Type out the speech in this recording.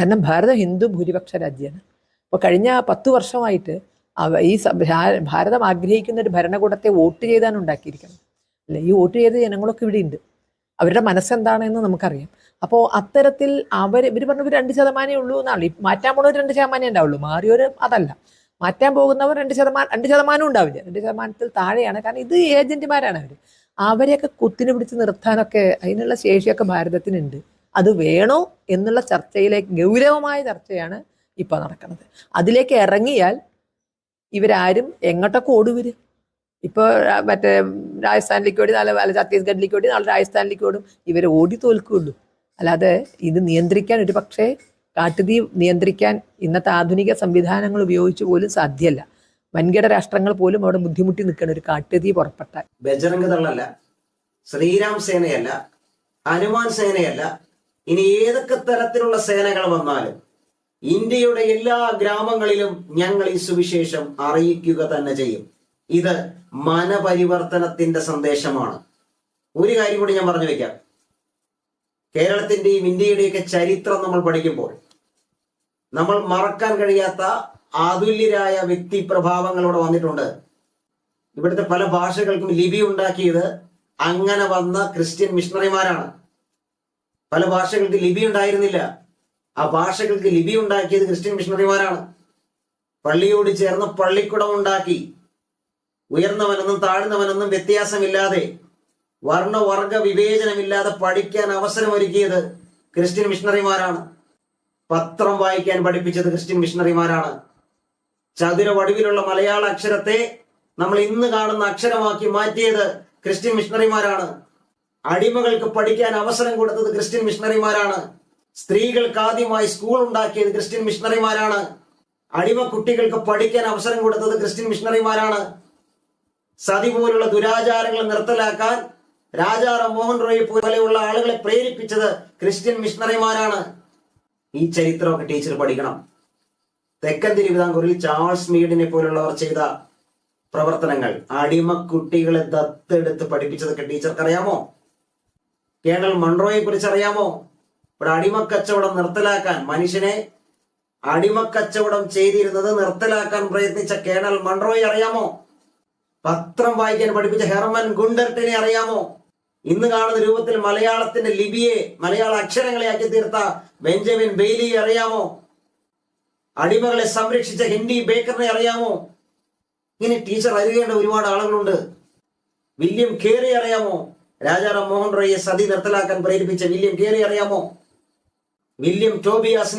കാരണം ഭാരതം ഹിന്ദു ഭൂരിപക്ഷ രാജ്യമാണ് അപ്പോൾ കഴിഞ്ഞ പത്ത് വർഷമായിട്ട് ഈ ഭാരതം ആഗ്രഹിക്കുന്ന ഒരു ഭരണകൂടത്തെ വോട്ട് ചെയ്താണ് ഉണ്ടാക്കിയിരിക്കുന്നത്. അല്ലെ ഈ വോട്ട് ചെയ്ത ജനങ്ങളൊക്കെ ഇവിടെ ഉണ്ട്. അവരുടെ മനസ്സെന്താണെന്ന് നമുക്കറിയാം. അപ്പോൾ അത്തരത്തിൽ അവർ ഇവർ പറഞ്ഞ രണ്ട് ശതമാനമേ ഉള്ളൂ എന്നാണ്. ഈ മാറ്റാൻ പോണവർ രണ്ട് ശതമാനമേ ഉണ്ടാവുള്ളൂ. മാറിയവർ അതല്ല. മാറ്റാൻ പോകുന്നവർ രണ്ട് ശതമാനം രണ്ട് ശതമാനം ഉണ്ടാവില്ല. രണ്ട് ശതമാനത്തിൽ താഴെയാണ്. കാരണം ഇത് ഏജന്റുമാരാണ് അവർ അവരെയൊക്കെ കുത്തിനു പിടിച്ച് നിർത്താനൊക്കെ അതിനുള്ള ശേഷിയൊക്കെ ഭാരതത്തിനുണ്ട്. അത് വേണോ എന്നുള്ള ചർച്ചയിലേക്ക് ഗൗരവമായ ചർച്ചയാണ് ഇപ്പോൾ നടക്കുന്നത്. അതിലേക്ക് ഇറങ്ങിയാൽ ഇവരാരും എങ്ങോട്ടൊക്കെ ഓടുവര് ഇപ്പോൾ മറ്റേ രാജസ്ഥാനിലേക്ക് ഓടി നാളെ അല്ല ഛത്തീസ്ഗഡിലേക്ക് ഓടി നാളെ രാജസ്ഥാനിലേക്ക് ഓടും. ഇവർ ഓടി തോൽക്കുള്ളൂ അല്ലാതെ ഇത് നിയന്ത്രിക്കാൻ ഒരു പക്ഷേ കാട്ടുതീ നിയന്ത്രിക്കാൻ ഇന്നത്തെ ആധുനിക സംവിധാനങ്ങൾ ഉപയോഗിച്ച് പോലും സാധ്യമല്ല. വൻകിട രാഷ്ട്രങ്ങൾ പോലും അവിടെ ബുദ്ധിമുട്ടി നിൽക്കണം ഒരു കാട്ടുതീ പുറപ്പെട്ടാൽ. ബജറംഗ് ദളല്ല ശ്രീരാം സേനയല്ല ഹനുമാൻ സേനയല്ല ഇനി ഏതൊക്കെ തരത്തിലുള്ള സേനകൾ വന്നാലും ഇന്ത്യയുടെ എല്ലാ ഗ്രാമങ്ങളിലും ഞങ്ങൾ ഈ സുവിശേഷം അറിയിക്കുക തന്നെ ചെയ്യും. ഇത് മനപരിവർത്തനത്തിന്റെ സന്ദേശമാണ്. ഒരു കാര്യം കൂടി ഞാൻ പറഞ്ഞു വെക്കാം. കേരളത്തിന്റെയും ഇന്ത്യയുടെയൊക്കെ ചരിത്രം നമ്മൾ പഠിക്കുമ്പോൾ നമ്മൾ മറക്കാൻ കഴിയാത്ത ആതുല്യരായ വ്യക്തി പ്രഭാവങ്ങളോടെ വന്നിട്ടുണ്ട്. ഇവിടുത്തെ പല ഭാഷകൾക്കും ലിപി ഉണ്ടാക്കിയത് അങ്ങനെ വന്ന ക്രിസ്ത്യൻ മിഷണറിമാരാണ്. പല ഭാഷകൾക്ക് ലിപി ഉണ്ടായിരുന്നില്ല. ആ ഭാഷകൾക്ക് ലിപി ഉണ്ടാക്കിയത് ക്രിസ്ത്യൻ മിഷണറിമാരാണ്. പള്ളിയോട് ചേർന്ന് പള്ളിക്കുടം ഉണ്ടാക്കി ഉയർന്നവനെന്നും താഴ്ന്നവനെന്നും വ്യത്യാസമില്ലാതെ വർണവർഗ വിവേചനമില്ലാതെ പഠിക്കാൻ അവസരമൊരുക്കിയത് ക്രിസ്ത്യൻ മിഷണറിമാരാണ്. പത്രം വായിക്കാൻ പഠിപ്പിച്ചത് ക്രിസ്ത്യൻ മിഷണറിമാരാണ്. ചതുര വടിവിലുള്ള മലയാള അക്ഷരത്തെ നമ്മൾ ഇന്ന് കാണുന്ന അക്ഷരമാക്കി മാറ്റിയത് ക്രിസ്ത്യൻ മിഷണറിമാരാണ്. അടിമകൾക്ക് പഠിക്കാൻ അവസരം കൊടുത്തത് ക്രിസ്ത്യൻ മിഷണറിമാരാണ്. സ്ത്രീകൾക്ക് ആദ്യമായി സ്കൂൾ ഉണ്ടാക്കിയത് ക്രിസ്ത്യൻ മിഷണറിമാരാണ്. അടിമ കുട്ടികൾക്ക് പഠിക്കാൻ അവസരം കൊടുത്തത് ക്രിസ്ത്യൻ മിഷണറിമാരാണ്. സതി പോലുള്ള ദുരാചാരങ്ങൾ നിർത്തലാക്കാൻ രാജാറാം മോഹൻ റോയ് പോലെയുള്ള ആളുകളെ പ്രേരിപ്പിച്ചത് ക്രിസ്ത്യൻ മിഷണറിമാരാണ്. ഈ ചരിത്രമൊക്കെ ടീച്ചർ പഠിക്കണം. തെക്കൻ തിരുവിതാംകൂറിൽ ചാൾസ് മീഡിനെ പോലുള്ളവർ ചെയ്ത പ്രവർത്തനങ്ങൾ അടിമ കുട്ടികളെ ദത്തെടുത്ത് പഠിപ്പിച്ചതൊക്കെ ടീച്ചർക്ക് അറിയാമോ? കേണൽ മൺറോയെ കുറിച്ച് അറിയാമോ ഇവിടെ അടിമക്കച്ചവടം നിർത്തലാക്കാൻ മനുഷ്യനെ അടിമക്കച്ചവടം ചെയ്തിരുന്നത് നിർത്തലാക്കാൻ പ്രയത്നിച്ച കേണൽ മൺറോയെ അറിയാമോ? പത്രം വായിക്കാൻ പഠിപ്പിച്ച ഹെർമൻ ഗുണ്ടർട്ടിനെ അറിയാമോ? ഇന്ന് കാണുന്ന രൂപത്തിൽ മലയാളത്തിന്റെ ലിപിയെ മലയാള അക്ഷരങ്ങളെ ആക്കി തീർത്ത ബെഞ്ചമിൻ ബെയ്ലിയെ അറിയാമോ? അടിമകളെ സംരക്ഷിച്ച ഹിന്ദി ബേക്കറിനെ അറിയാമോ? ഇങ്ങനെ ടീച്ചർ അറിയേണ്ട ഒരുപാട് ആളുകളുണ്ട്. വില്യം കേറി അറിയാമോ? രാജാറാം മോഹൻ റോയിയെ സതി നിർത്തലാക്കാൻ പ്രേരിപ്പിച്ച വില്യം കേറി അറിയാമോ? വില്യം ടോബിയാസിനെ